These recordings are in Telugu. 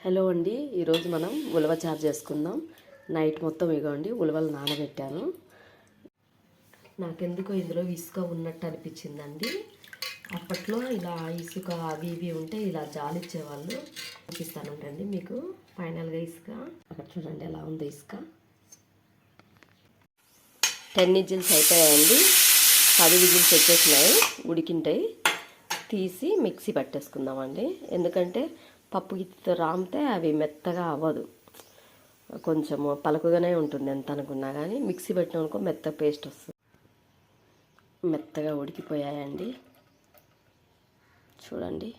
హలో అండి. ఈరోజు మనం ఉలవ చారు చేసుకుందాం. నైట్ మొత్తం ఇగోండి ఉలవలు నానబెట్టాను. నాకెందుకో ఇందులో ఇసుక ఉన్నట్టు అనిపించిందండి. అప్పట్లో ఇలా ఇసుక అవి ఇవి ఉంటే ఇలా జాలిచ్చేవాళ్ళు. చూపిస్తానంటండి మీకు. ఫైనల్గా ఇసుక. అక్కడ చూడండి ఎలా ఉంది ఇసుక. టెన్ విజిల్స్ అయిపోయాయండి. పది విజిల్స్ వచ్చేసినాయి. ఉడికింటాయి. తీసి మిక్సీ పట్టేసుకుందామండి. ఎందుకంటే పప్పు గిత్తితో రామితే అవి మెత్తగా అవ్వదు. కొంచెం పలుకుగానే ఉంటుంది ఎంత అనుకున్నా కానీ మిక్సీ పెట్టిననుకో మెత్త పేస్ట్ వస్తుంది. మెత్తగా ఉడికిపోయాయండి. చూడండి.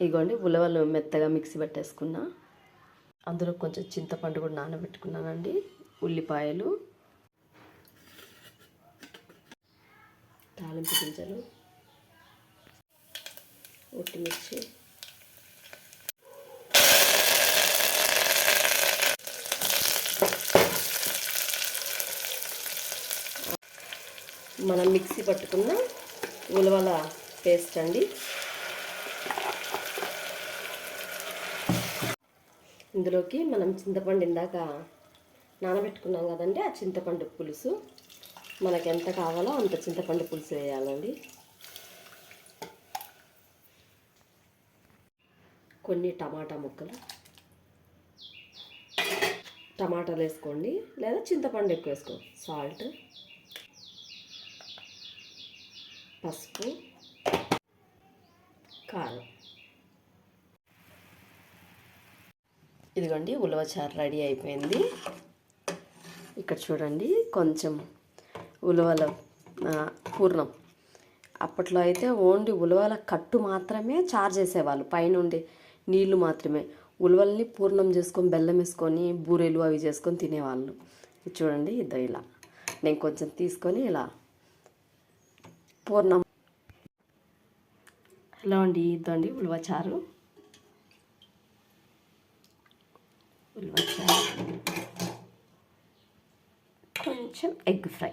ఇగోండి ఉలవలు మెత్తగా మిక్సీ పెట్టేసుకున్నా. అందులో కొంచెం చింతపండు కూడా నానబెట్టుకున్నానండి. ఉల్లిపాయలు. తాలింపు గింజలు. ఒట్టిమిర్చి. మనం మిక్సీ పట్టుకున్న ఉలవల పేస్ట్ అండి. ఇందులోకి మనం చింతపండు ఇందాక నానబెట్టుకున్నాం కదండి ఆ చింతపండు పులుసు. మనకు ఎంత కావాలో అంత చింతపండు పులుసు వేయాలండి. కొన్ని టమాటా ముక్కలు. టమాటాలు వేసుకోండి లేదా చింతపండు ఎక్కువ వేసుకో సాల్ట్. పసుపు కారం. ఇదిగోండి ఉలవచారు రెడీ అయిపోయింది. ఇక్కడ చూడండి కొంచెం ఉలవల పూర్ణం. అప్పట్లో అయితే ఓన్లీ ఉలవల కట్టు మాత్రమే చారు చేసేవాళ్ళు. పైనుండి నీళ్ళు మాత్రమే. ఉలవల్ని పూర్ణం చేసుకొని బెల్లం వేసుకొని బూరెలు అవి చేసుకొని తినేవాళ్ళు. చూడండి ఇద్దరు ఇలా. నేను కొంచెం తీసుకొని ఇలా పూర్ణం. హలో అండి ఇద్దండి ఉలవచారు. ఉలవచారు. కొంచెం ఎగ్ ఫ్రై.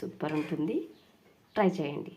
సూపర్ ఉంటుంది. ట్రై చేయండి.